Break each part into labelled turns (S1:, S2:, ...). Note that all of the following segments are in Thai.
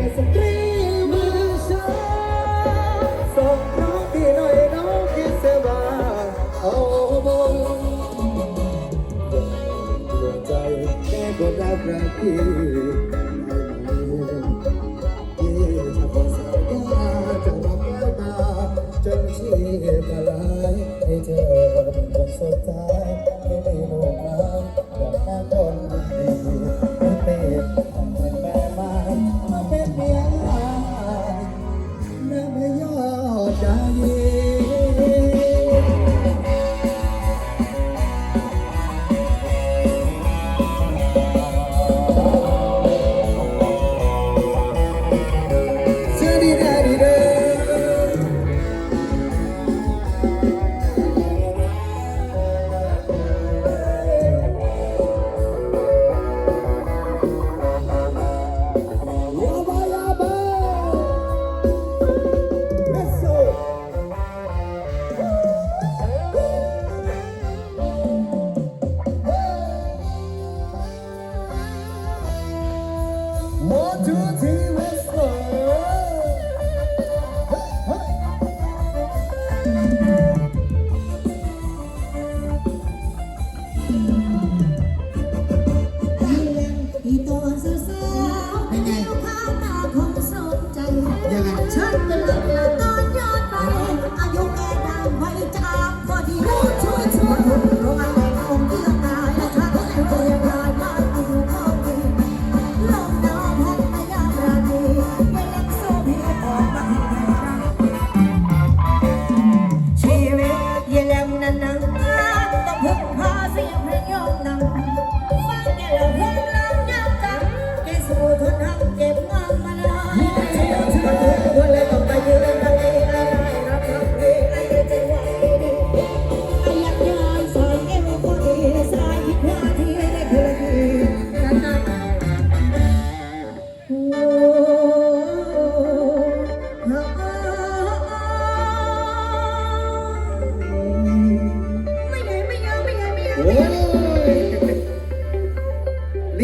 S1: แต่สตรีมือฉันส่งน้องพี่หน่อยน้องคิเสียว่าเอาบนดวงใจแค่กดรับรักพี่จะรับแล้วมาจนชีพละลายให้เธอคนสุดท้าย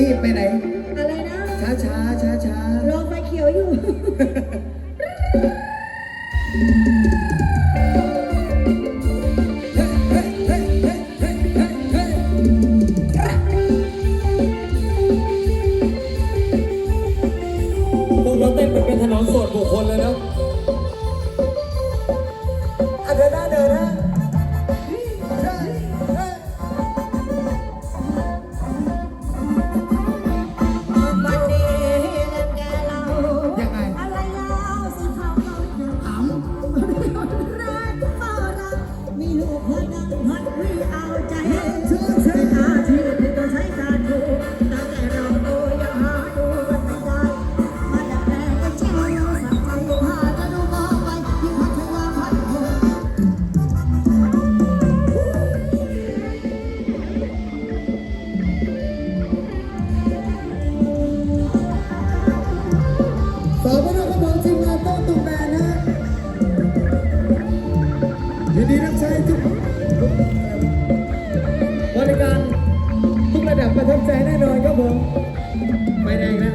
S1: ี
S2: บไปไหน อะไรนะ
S1: ช้าช้าช้าช้า ร
S2: อไฟเขียวอยู่
S3: ระ
S1: ดับประทับใจแน่นอนครับผม ไป
S2: ได้แล้ว